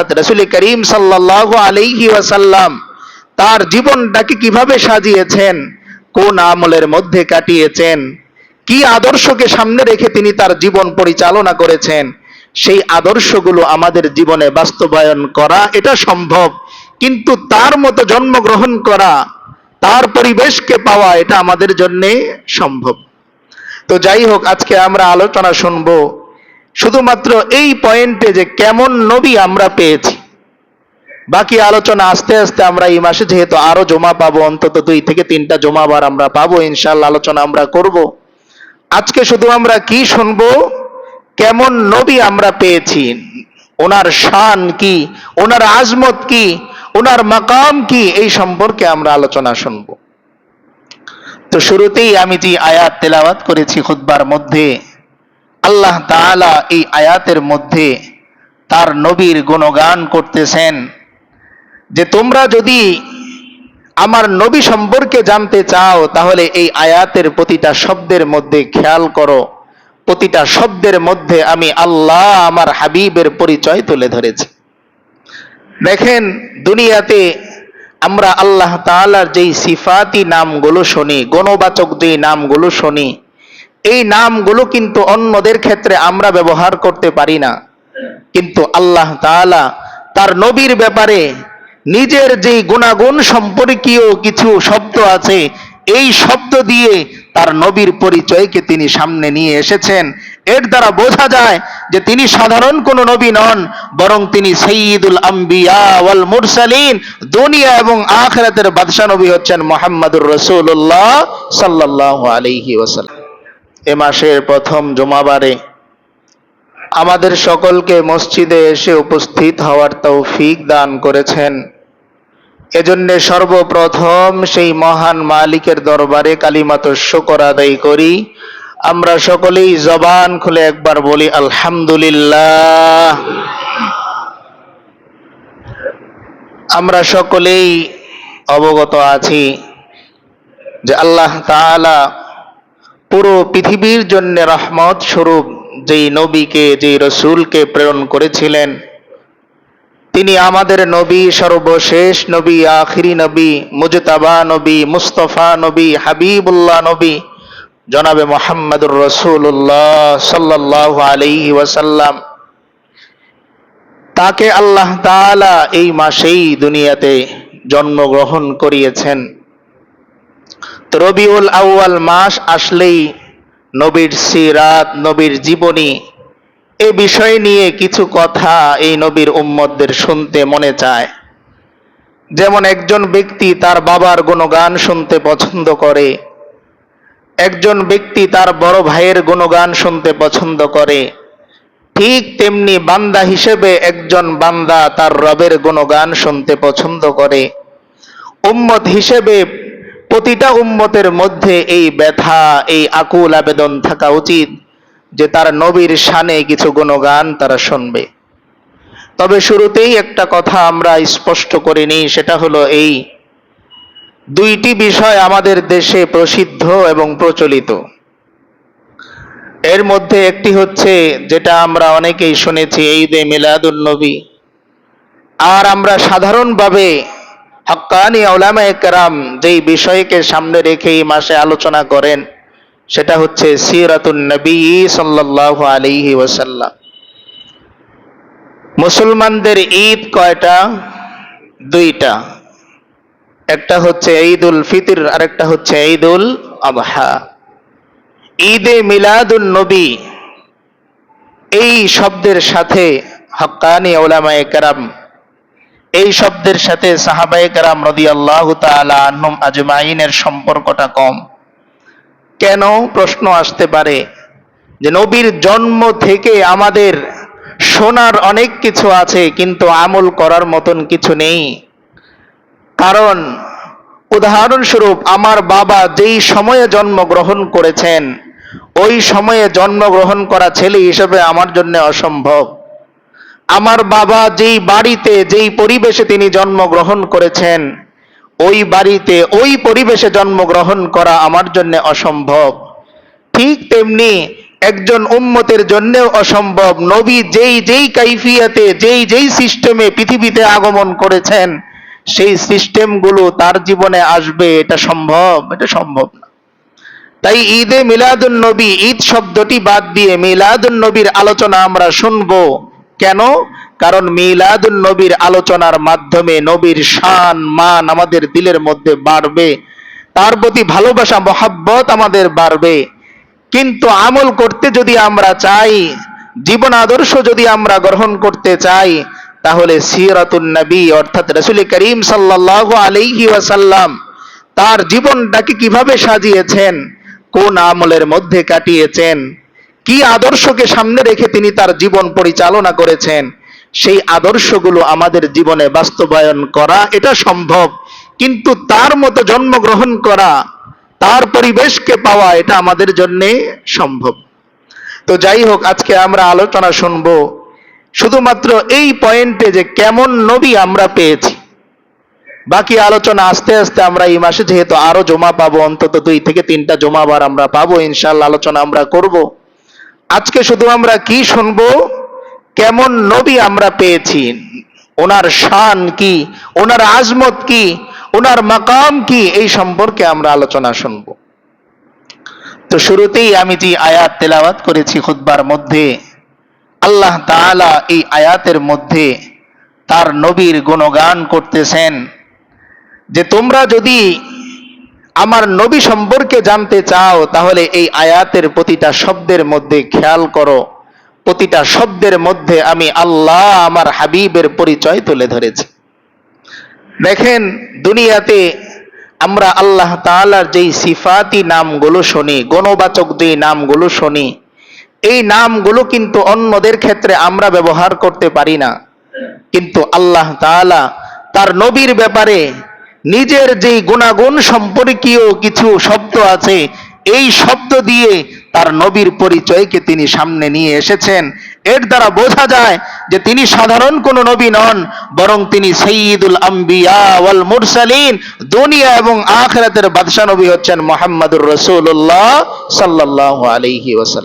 অর্থাৎ রসুল করিম সাল্লাহ আলাইহি ওয়াসাল্লাম তার জীবনটাকে কীভাবে সাজিয়েছেন? কোন আমলের মধ্যে কাটিয়েছেন? কি আদর্শকে সামনে রেখে তিনি তার জীবন পরিচালনা করেছেন? সেই আদর্শগুলো আমাদের জীবনে বাস্তবায়ন করা এটা সম্ভব। কিন্তু তার মতো জন্মগ্রহণ করা, তার পরিবেশকে পাওয়া এটা আমাদের জন্য সম্ভব। তো যাই হোক, আজকে আমরা আলোচনা শুনব শুধুমাত্র এই পয়েন্টে যে কেমন নবী আমরা পেয়েছি। বাকি আলোচনা আস্তে আস্তে আমরা এই মাসে যেহেতু আরও জমা পাবো, অন্তত দুই থেকে তিনটা জমাবার আমরা পাবো ইনশাল্লাহ আলোচনা আমরা করব। আজকে শুধু আমরা কি শুনব? কেমন নবী আমরা পেয়েছি? ওনার শান কি? ওনার আজমত কি? ওনার মাকাম কি? এই সম্পর্কে আমরা আলোচনা শুনব। তো শুরুতেই আমি যে আয়াত তেলাওয়াত করেছি খুতবার মধ্যে আল্লাহ তাআলা এই আয়াতের মধ্যে তার নবীর গুণগান করতেছেন যে তোমরা যদি আমার নবী সম্পর্কে জানতে চাও, তাহলে এই আয়াতের প্রতিটা শব্দের মধ্যে খেয়াল করো। প্রতিটা শব্দের মধ্যে আমি আল্লাহ আমার হাবিবের পরিচয় তুলে ধরেছি। দেখেন, দুনিয়াতে আমরা আল্লাহ তাআলার যেই সিফাতি নামগুলো শুনি, গণবাচক যেই নামগুলো শুনি এই নামগুলো কিন্তু অন্যদের ক্ষেত্রে আমরা ব্যবহার করতে পারি না। কিন্তু আল্লাহ তাআলা তার নবীর ব্যাপারে নিজের যেই গুণাগুণ সম্পর্কীয় কিছু শব্দ আছে, এই শব্দ দিয়ে তার নবীর পরিচয়কে তিনি সামনে নিয়ে এসেছেন। এর দ্বারা বোঝা যায় যে তিনি সাধারণ কোন নবী নন, বরং তিনি সঈদুল আম্বিয়া ওয়াল মুরসালিন, দুনিয়া এবং আখরাতের বাদশা নবী হচ্ছেন মোহাম্মদুর রসুল্লাহ সাল্লাহ আলাইহি ওয়াসাল্লাম। এ মাসের প্রথম জমাবারে আমাদের সকলকে মসজিদে এসে উপস্থিত হওয়ার তৌফিক দান করেছেন। এজন্যে সর্বপ্রথম সেই মহান মালিকের দরবারে কালিমাত শকর আদায় করি। আমরা সকলেই জবান খুলে একবার বলি, আলহামদুলিল্লাহ। আমরা সকলেই অবগত আছি যে আল্লাহ তাআলা পুরো পৃথিবীর জন্য রহমত স্বরূপ যেই নবীকে, যেই রসুলকে প্রেরণ করেছিলেন, তিনি আমাদের নবী, সর্বশেষ নবী, আখিরি নবী, মুজতাবা নবী, মুস্তফা নবী, হাবিবুল্লাহ নবী, জনাবে মোহাম্মদুর রসুল্লাহ সাল্লাহ আলাইহি ওয়াসাল্লাম। তাকে আল্লাহ তাআলা এই মাসেই দুনিয়াতে জন্মগ্রহণ করিয়েছেন। রবিউল আউয়াল মাস আসলেই নবীর সিরাত, নবীর জীবনী। এ বিষয় নিয়ে কিছু কথা এই নবীর উম্মতদের শুনতে মনে চায়। যেমন একজন ব্যক্তি তার বাবার গুণগান শুনতে পছন্দ করে, একজন ব্যক্তি তার বড় ভাইয়ের গুণগান শুনতে পছন্দ করে, ঠিক তেমনি বান্দা হিসেবে একজন বান্দা তার রবের গুণগান শুনতে পছন্দ করে। উম্মত হিসেবে প্রতিটা উম্মতের মধ্যে এই ব্যথা, এই আকুল আবেদন থাকা উচিত যে তার নবীর শানে কিছু গুণগান তারা শুনবে। তবে শুরুতেই একটা কথা আমরা স্পষ্ট করে নিই, সেটা হলো এই, দুইটি বিষয় আমাদের দেশে প্রসিদ্ধ এবং প্রচলিত। এর মধ্যে একটি হচ্ছে যেটা আমরা অনেকেই শুনেছি, ঈদে মিলাদুন নবী। আর আমরা সাধারণভাবে হক্কানি ওলামায়ে একরাম যেই বিষয়কে সামনে রেখে এই মাসে আলোচনা করেন, সেটা হচ্ছে সিরাতুন নবী সাল্লাল্লাহু আলাইহি ওয়াসাল্লাম। মুসলমানদের ঈদ কয়টা? দুইটা। একটা হচ্ছে ঈদুল ফিতর আর একটা হচ্ছে ঈদুল আবহা। ঈদে মিলাদুন নবী, এই শব্দের সাথে হকানি ওলামায়ে কেরাম এই শব্দের সাথে সাহাবায়ে কেরাম তাআলা আনহুম আজমাইনের সম্পর্কটা কম। কেন প্রশ্ন আসতে পারে? যে নবীর জন্ম থেকে আমাদের শোনার অনেক কিছু আছে, কিন্তু আমল করার মতন কিছু নেই। কারণ, উদাহরণস্বরূপ আমার বাবা যেই সময়ে জন্মগ্রহণ করেছেন, ওই সময়ে জন্মগ্রহণ করা ছেলে হিসেবে আমার জন্য অসম্ভব। আমার বাবা যেই বাড়িতে, যেই পরিবেশে তিনি জন্মগ্রহণ করেছেন, ওই বাড়িতে, ওই পরিবেশে জন্মগ্রহণ করা আমার জন্য অসম্ভব। ঠিক তেমনি একজন উম্মতের জন্যেও অসম্ভব। নবী যেই যেই কাইফিয়াতে, যেই যেই সিস্টেমে পৃথিবীতে আগমন করেছেন, সেই সিস্টেমগুলো তার জীবনে আসবে। এটা সম্ভব? এটা সম্ভব না। তাই ঈদে মিলাদুন নবী, ঈদ শব্দটি বাদ দিয়ে মিলাদুন নবীর আলোচনা আমরা শুনব। কেন? কারণ মিলাদুন নবীর আলোচনার মাধ্যমে নবীর শান, মান আমাদের দিলের মধ্যে বাড়বে। তার প্রতি ভালোবাসা, মহাব্বত আমাদের বাড়বে। কিন্তু আমল করতে যদি আমরা চাই, জীবন আদর্শ যদি আমরা গ্রহণ করতে চাই, তাহলে সিরাতুন নবী, অর্থাৎ রসুল করিম সাল্লাল্লাহু আলাইহি ওয়াসাল্লাম তার জীবনটাকে কীভাবে সাজিয়েছেন, কোন আমলের মধ্যে কাটিয়েছেন কি আদর্শকে সামনে রেখে তিনি তার জীবন পরিচালনা করেছেন? সেই আদর্শগুলো আমাদের জীবনে বাস্তবায়ন করা, এটা সম্ভব। কিন্তু তার মতো জন্মগ্রহণ করা, তার পরিবেশকে পাওয়া, এটা আমাদের জন্য সম্ভব। তো যাই হোক, আজকে আমরা আলোচনা শুনব শুধুমাত্র এই পয়েন্টে যে কেমন নবী আমরা পেয়েছি। বাকি আলোচনা আস্তে আস্তে আমরা এই মাসে যেহেতু আরও জমা পাবো, অন্তত দুই থেকে তিনটা জমাবার আমরা পাবো ইনশাল্লাহ আলোচনা আমরা করব। আজকে শুধু আমরা কি শুনব? কেমন নবী আমরা পেয়েছি? ওনার শান কি? ওনার আজমত কি? ওনার মাকাম কি? এই সম্পর্কে আমরা আলোচনা শুনব। তো শুরুতেই আমি যে আয়াত তেলাওয়াত করেছি খুতবার মধ্যে, আল্লাহ তাআলা এই আয়াতের মধ্যে তার নবীর গুণগান করতেছেন যে তোমরা যদি আমার নবী সম্পর্কে জানতে চাও, তাহলে এই আয়াতের প্রতিটা শব্দের মধ্যে খেয়াল করো। প্রতিটা শব্দের মধ্যে আমি আল্লাহ আমার হাবিবের পরিচয় তুলে ধরেছি। দেখেন, দুনিয়াতে আমরা আল্লাহ তাআলার যেই সিফাতি নামগুলো শুনি, গণবাচক যেই নামগুলো শুনি, এই নামগুলো কিন্তু অন্যদের ক্ষেত্রে আমরা ব্যবহার করতে পারি না। কিন্তু আল্লাহ তাআলা তার নবীর ব্যাপারে নিজের যেই গুণাগুণ সম্পর্কীয় কিছু শব্দ আছে, এই শব্দ দিয়ে তার নবীর পরিচয়কে তিনি সামনে নিয়ে এসেছেন। এর দ্বারা বোঝা যায় যে তিনি সাধারণ কোন নবী নন, বরং তিনি সঈদুল আম্বিয়া ওয়াল মুরসালিন। দুনিয়া এবং আখরাতের বাদশা নবী হচ্ছেন মোহাম্মদুর রসুল্লাহ সাল্লাল্লাহু আলাইহি ওয়াসাল্লাম।